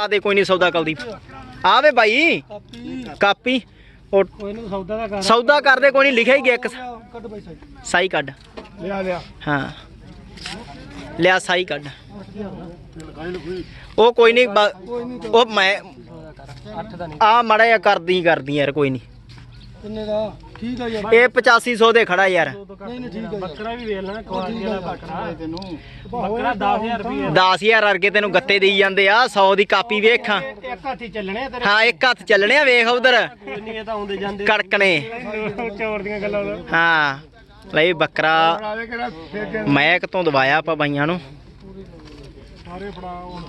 ਆ ਦੇ, ਕੋਈ ਨਹੀਂ ਸੌਦਾ ਕੁਲਦੀਪ ਆਵੇ ਬਾਈ। ਕਾਪੀ। ਉਹ ਸੌਦਾ ਦਾ ਕਰ ਸੌਦਾ ਕਰਦੇ, ਕੋਈ ਨਹੀਂ ਲਿਖਿਆ ਹੀ ਗਿਆ ਇੱਕ। ਕੱਢ ਬਾਈ ਸਾਈ ਸਾਈ ਕੱਢ। ਲਿਆ ਲਿਆ ਹਾਂ। ਲਿਆ, ਸਾਈ ਕੱਢ। ਉਹ ਕੋਈ ਨਹੀਂ ਉਹ ਮੈਂ 8 ਦਾ ਆ ਮੜਾ ਜਿਹਾ ਕਰਦੀ ਕਰਦੀ ਯਾਰ, ਕੋਈ ਨਹੀਂ ਕਿੰਨੇ ਦਾ? ਠੀਕ ਆ ਯਾਰ। ਇਹ 8500 ਦੇ ਖੜਾ ਯਾਰ। ਨਹੀਂ ਨਹੀਂ ਠੀਕ ਆ ਬੱਕਰਾ ਵੀ ਵੇਖ ਲੈਣਾ ਕੁਆਲਿਟੀ ਦਾ ਬੱਕਰਾ। ਤੈਨੂੰ। ਬੱਕਰਾ 10000 ਰੁਪਏ 10000 ਵਰਗੇ ਤੈਨੂੰ ਗੱਤੇ ਦੇਈ ਜਾਂਦੇ ਆ 100 ਦੀ ਕਾਪੀ ਵੇਖਾਂ। ਇੱਕ ਹੱਥ ਹੀ ਚੱਲਣੇ ਆ ਤੇਰੇ। ਹਾਂ ਇੱਕ ਹੱਥ ਚੱਲਣੇ ਆ ਵੇਖ ਉਧਰ। ਕੋਈ ਨਹੀਂ ਇਹ ਤਾਂ ਆਉਂਦੇ ਜਾਂਦੇ। ਕੜਕਣੇ ਚੋਰ ਦੀਆਂ ਗੱਲਾਂ ਹਾਂ। ਲਈ ਬੱਕਰਾ ਮੈਕ ਤੋਂ ਦਵਾਇਆ ਆਪਾਂ ਬਾਈਆਂ ਨੂੰ। ਸਾਰੇ ਫੜਾ ਹੁਣ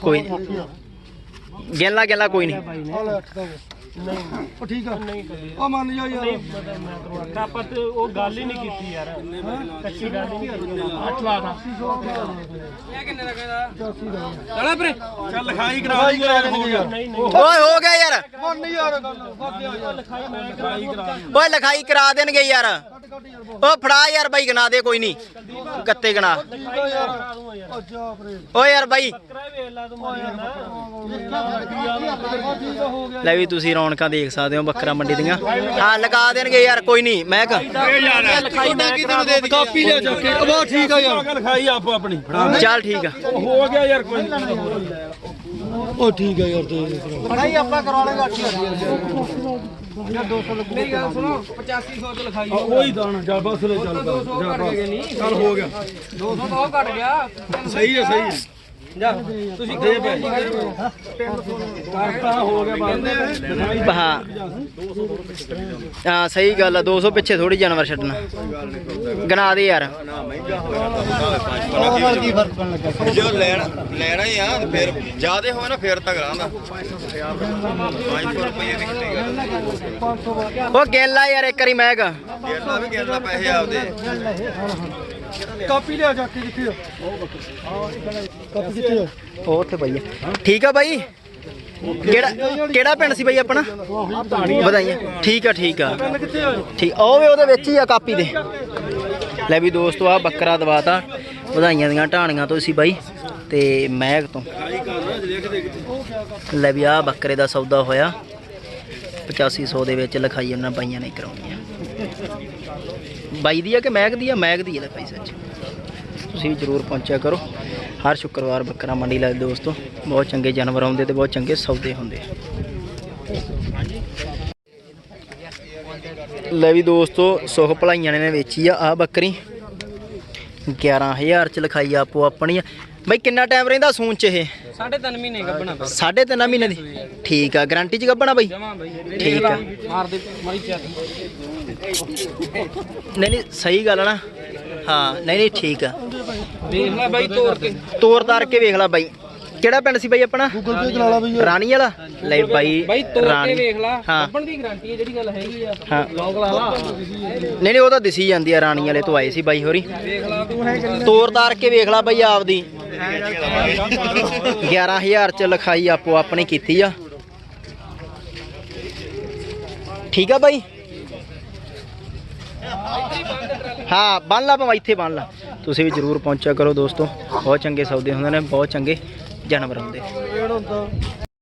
ਕੋਈ ਗੇਲਾ ਗੇਲਾ ਕੋਈ ਨਹੀਂ। ਆ ਲੈ 8 ਦਾ ਨਹੀਂ। ਉਹ ਠੀਕ ਆ। ਨਹੀਂ ਉਹ ਮੰਨ ਜਾ ਯਾਰ। ਆਪਾਂ ਤੇ ਉਹ ਗੱਲ ਹੀ ਨਹੀਂ ਕੀਤੀ ਯਾਰ। ਕੱਚੀ ਗੱਲ ਹੀ ਨਹੀਂ ਕੀਤੀ। 8 ਲਾ ਦਾ ਇਹ ਕਿੰਨੇ ਦਾ ਕਹਿੰਦਾ? 85 ਦਾ ਚਲਾ ਪਰੇ ਚੱਲ ਲਿਖਾਈ ਕਰਾ ਲਈ ਯਾਰ ਹੋ ਗਿਆ। ਨਹੀਂ ਨਹੀਂ। ਓਏ ਹੋ ਗਿਆ ਯਾਰ। ਮੰਨ ਯਾਰ ਗੱਲ। ਬਾਕੀ ਆ ਯਾਰ। ਲਿਖਾਈ ਮੈਂ ਕਰਾਈ ਕਰਾ ਓਏ ਲਿਖਾਈ ਕਰਾ ਦੇਣਗੇ ਯਾਰ। ਓ ਫੜਾ ਯਾਰ ਬਾਈ ਗਣਾ ਦੇ ਕੋਈ ਨਹੀਂ। ਗੱਤੇ ਗਣਾ। ਠੀਕ ਆ ਯਾਰ ਅੱਛਾ ਪਰੇ ਓ ਯਾਰ ਬਾਈ। ਲਾ ਠੀਕ ਆ ਵੀ ਤੁਸੀਂ ਰੌਣਕਾਂ ਦੇਖ ਸਕਦੇ ਹੋ ਬੱਕਰਾ ਮੰਡੀ ਦੀਆਂ। ਹਾਂ ਲਗਾ ਦੇਣਗੇ ਯਾਰ ਕੋਈ ਨਹੀਂ ਮੈਂ ਕਾਪੀ ਲਿਆ ਜਾ ਕੇ। ਉਹ ਠੀਕ ਆ ਯਾਰ। ਲਿਖਾਈ ਆਪੋ ਆਪਣੀ ਚੱਲ ਠੀਕ ਆ। ਹੋ ਗਿਆ ਯਾਰ ਕੋਈ ਉਹ ਠੀਕ ਆ ਯਾਰ ਤੇ ਪੜਾਈ ਆਪਾਂ ਕਰਾ ਲਾਂਗੇ 8000 ਯਾਰ 200 ਲੱਗੂ ਮੇਰੀ ਗੱਲ ਸੁਣੋ 8500 ਤੇ ਲਿਖਾਈ ਉਹੀ ਦਾਣਾ ਜਾ ਬਸ ਲੈ ਚੱਲ ਜਾ ਬਸ। ਚੱਲ ਹੋ ਗਿਆ। 200 ਤਾਂ ਉਹ ਘਟ ਗਿਆ। ਸਹੀ ਹੈ ਸਹੀ ਹੈ। ਜਾ ਤੁਸੀਂ ਦੇ ਪੈ ਕਰਤਾ ਹੋ ਗਿਆ ਬਸ ਹਾਂ। ਹਾਂ ਸਹੀ ਗੱਲ ਆ 200 ਪਿੱਛੇ ਥੋੜੀ ਜਾਨਵਰ ਛੱਡਣਾ। ਗਣਾ ਦੇ ਯਾਰ। ਜੋ ਲੈਣਾ ਲੈਣਾ ਹੀ ਆ ਤੇ ਫਿਰ ਜਿਆਦੇ ਹੋਵੇ ਨਾ ਫਿਰ ਤਾਂ ਕਰਾਂਦਾ 500 ਰੁਪਏ ਦੀ ਕਿੱਟੇਗਾ 500 ਬਾਅਦ ਉਹ ਗੇਲਾ ਯਾਰ ਇੱਕ ਵਾਰੀ ਮੈਂ ਕ ਗੇਰਦਾ ਵੀ ਗੇਰਦਾ ਪੈਸੇ ਆਪਦੇ। ਕਾਪੀ ਲਿਆ ਜਾ ਕੇ ਆ? ਕਾਪੀ ਕਿੱਥੇ ਆ ਉਹ ਉੱਥੇ ਪਈ ਆ। ਠੀਕ ਆ ਬਾਈ? ਕਿਹੜਾ ਕਿਹੜਾ ਪਿੰਡ ਸੀ ਬਾਈ ਆਪਣਾ? ਵਧਾਈਆਂ। ਠੀਕ ਆ ਠੀਕ ਆ। ਠੀਕ ਉਹ ਵੀ ਉਹਦੇ ਵਿੱਚ ਹੀ ਆ ਕਾਪੀ ਦੇ। ਲੈ ਵੀ ਦੋਸਤੋ ਆ ਬੱਕਰਾ ਦਵਾਤਾ। ਵਧਾਈਆਂ ਦੀਆਂ ਢਾਣੀਆਂ ਤੋਂ ਸੀ ਬਾਈ। ਤੇ ਮਹਿਕ ਤੋਂ। ਲੈ ਵੀ ਆ ਬੱਕਰੇ ਦਾ ਸੌਦਾ ਹੋਇਆ। 8500 ਦੇ ਵਿੱਚ ਲਿਖਾਈ ਉਹਨਾਂ ਬਾਈਆਂ ਨੇ ਕਰਾਉਣੀ ਆ ਬਾਈ ਦੀ ਆ ਕਿ ਮਹਿਕ ਦੀ ਆ? ਮਹਿਕ ਦੀ ਆ ਲਿਖਾਈ ਸੱਚ। ਤੁਸੀਂ ਵੀ ਜਰੂਰ ਪਹੁੰਚਿਆ ਕਰੋ। ਹਰ ਸ਼ੁੱਕਰਵਾਰ ਬੱਕਰਾ ਮੰਡੀ ਲੱਗਦੀ ਦੋਸਤੋ। ਬਹੁਤ ਚੰਗੇ ਜਾਨਵਰ ਆਉਂਦੇ ਤੇ ਬਹੁਤ ਚੰਗੇ ਸੌਦੇ ਹੁੰਦੇ। ਲੈ ਵੀ ਦੋਸਤੋ ਸੁਖ ਭਲਾਈਆਂ ਨੇ ਵੇਚੀ ਆ ਆ ਬੱਕਰੀ। 11000 ਚ ਲਿਖਾਈ ਆਪੋ ਆਪਣੀ। ਬਈ ਕਿੰਨਾ ਟਾਈਮ ਰਹਿੰਦਾ ਸੂਨ ਚ ਇਹ? ਸਾਢੇ 3 ਮਹੀਨੇ ਗੱਬਣਾ ਬਸ ਸਾਢੇ ਤਿੰਨ ਮਹੀਨੇ ਦੀ। ਠੀਕ ਆ ਗਾਰੰਟੀ ਚ ਗੱਬਣਾ ਬਈ? ਠੀਕ ਆ। ਮਾਰ ਦੇ ਮਾਰੀ ਚੱਲ ਨਹੀਂ ਨਹੀਂ ਸਹੀ ਗੱਲ ਆ ਨਾ। ਹਾਂ ਨਹੀਂ ਨਹੀਂ ਠੀਕ ਆ। ਦੇਖ ਲੈ ਬਾਈ ਤੋੜ ਕੇ। ਤੋਰ ਤਾਰ ਕੇ ਵੇਖ ਲੈ ਬਾਈ। ਕਿਹੜਾ ਪਿੰਡ ਸੀ ਬਾਈ ਆਪਣਾ? ਗੂਗਲ ਪੇ ਕਰਾ ਲਾ ਬਈ ਰਾਣੀ ਵਾਲਾ? ਲੈ ਬਾਈ ਬਾਈ ਤੋੜ ਕੇ ਰਾਣੀ। ਵੇਖ ਲਾ। ਗੱਬਣ ਦੀ ਗਾਰੰਟੀ ਹੈ ਜਿਹੜੀ ਗੱਲ ਹੈਗੀ ਆ। ਹਾਂ। ਲੌਂਗ ਲਾ ਲਾ। ਨਹੀਂ ਨਹੀਂ ਉਹ ਤਾਂ ਦਿਸੀ ਜਾਂਦੀ ਆ ਰਾਣੀ ਵਾਲੇ ਤੋਂ ਆਏ ਸੀ ਬਾਈ ਹੋਰੀ। ਵੇਖ ਲਾ ਤੂੰ ਹੈ ਕਰੀ ਤੋਰ ਤਾਰ ਕੇ ਵੇਖ ਲੈ ਬਾਈ ਆਪਦੀ। 11000 ਚ ਲਿਖਾਈ ਆਪੋ ਆਪਣੀ ਕੀਤੀ ਆ। ਠੀਕ ਆ ਬਾਈ? ਹਾਂ, ਬੰਨ ਲਾ ਭਾਵੇਂ ਇੱਥੇ ਬੰਨ ਲਾ। ਤੁਸੀਂ ਵੀ ਜਰੂਰ ਪਹੁੰਚਿਆ ਕਰੋ ਦੋਸਤੋ। ਬਹੁਤ ਚੰਗੇ ਸੌਦੇ ਹੁੰਦੇ ਨੇ, ਬਹੁਤ ਚੰਗੇ ਜਾਨਵਰ ਹੁੰਦੇ।